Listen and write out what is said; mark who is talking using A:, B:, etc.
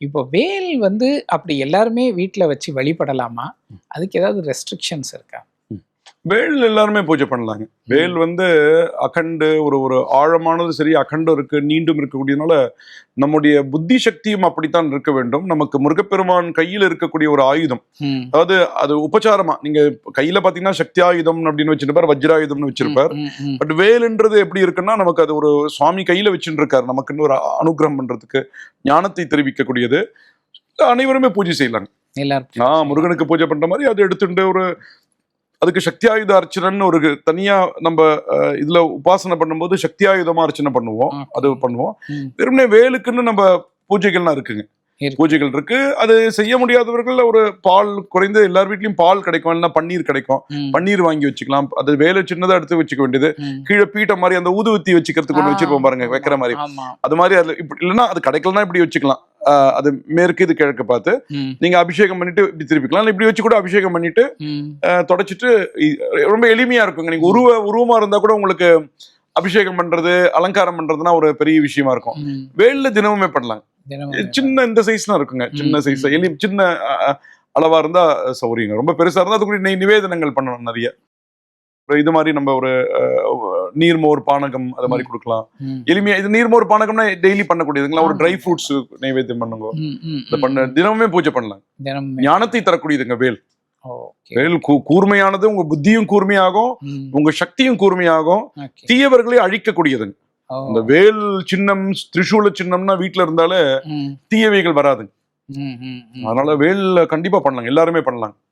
A: இப்போ வேல் வந்து அப்படி எல்லாருமே வீட்ல வச்சு வழிபடலாமா? அதுக்கு ஏதாவது ரெஸ்ட்ரிக்ஷன்ஸ் இருக்கா?
B: வேல் எல்லாருமே பூஜை பண்ணலாங்க. வேல் வந்து அகண்டு ஒரு ஒரு ஆழமானது சரி அகண்டும் இருக்கு நீண்டும் இருக்கக்கூடியதுனால நம்முடைய புத்தி சக்தியும் அப்படித்தான் இருக்க வேண்டும். நமக்கு முருகப்பெருமான் கையில் இருக்கக்கூடிய ஒரு ஆயுதம். அதாவது அது உபச்சாரமா. நீங்க கையில பாத்தீங்கன்னா சக்தி ஆயுதம் அப்படின்னு வச்சிருப்பார் வஜ்ராயுதம்னு வச்சிருப்பார். பட் வேலுன்றது எப்படி இருக்குன்னா நமக்கு அது ஒரு சுவாமி கையில வச்சுட்டு இருக்காரு நமக்குன்னு ஒரு அனுகிரகம் பண்றதுக்கு ஞானத்தை தெரிவிக்கக்கூடியது. அனைவருமே பூஜை செய்யலாங்க.
A: எல்லாரும்
B: நான் முருகனுக்கு பூஜை பண்ற மாதிரி அதை எடுத்துட்டு ஒரு அதுக்கு சக்தி ஆயுத அர்ச்சனைன்னு ஒரு தனியா நம்ம இதுல உபாசனை பண்ணும்போது சக்தி ஆயுதமா அர்ச்சனை பண்ணுவோம். அது பண்ணுவோம். வெறுமனே வேலுக்குன்னு நம்ம பூஜைகள்லாம் இருக்குங்க.
A: இருக்கு.
B: பூஜைகள் இருக்கு. அது செய்ய முடியாதவர்கள் ஒரு பால் குறைந்து எல்லார் வீட்லயும் பால் கிடைக்கும். இல்லைன்னா பன்னீர் கிடைக்கும். பன்னீர் வாங்கி வச்சுக்கலாம். அது வேலை சின்னதா எடுத்து வச்சுக்க வேண்டியது. கீழே பீட்ட மாதிரி அந்த ஊதுவத்தி வச்சுக்கிறதுக்கு ஒன்று வச்சிருப்போம் பாருங்க வைக்கிற மாதிரி. அது மாதிரி அதுல இப்படி இல்லைன்னா அது கிடைக்கலன்னா இப்படி வச்சுக்கலாம். அது மேற்கு இது கிழக்கு பார்த்து நீங்க அபிஷேகம் பண்ணிட்டு இப்படி திருப்பிக்கலாம். இப்படி வச்சு கூட அபிஷேகம் பண்ணிட்டு தொடச்சிட்டு ரொம்ப எளிமையா இருக்குங்க. நீங்க உருவ உருவமா இருந்தா கூட உங்களுக்கு அபிஷேகம் பண்றது அலங்காரம் பண்றதுனா ஒரு பெரிய விஷயமா இருக்கும். வேல்ல தினமுமே பண்ணலாம். சின்ன இந்த சைஸ்லாம் இருக்குங்க. சின்ன சைஸ். எலி சின்ன அளவா இருந்தா சௌரியங்க ரொம்ப பெருசா இருந்தா அதுக்குரிய நெய் நிவேதனங்கள் பண்ணணும் நிறைய. இது மாதிரி நம்ம ஒரு நீர்மோர் பானகம் அது மாதிரி கொடுக்கலாம். எளிமையா இது நீர்மோர் பானகம்னா டெய்லி பண்ணக்கூடியதுங்களா? ஒரு. ட்ரை ஃப்ரூட்ஸ் நைவேத்தியம் பண்ணுங்க. இதை
A: ம்.
B: பண்ண தினமுமே பூஜை பண்ணலாம். ஞானத்தை தரக்கூடியதுங்க வேல். வேல் கூர்மையானது உங்க புத்தியும் கூர்மையாகும் உங்க சக்தியும் கூர்மையாகும். தீயவர்களை அழிக்கக்கூடியதுங்க. இந்த வேல் சின்னம் திரிசூல சின்னம்னா வீட்ல இருந்தாலே தீயவைகள் வராதுங்க. அதனால வேல் கண்டிப்பா பண்ணலாம். எல்லாருமே பண்ணலாம்.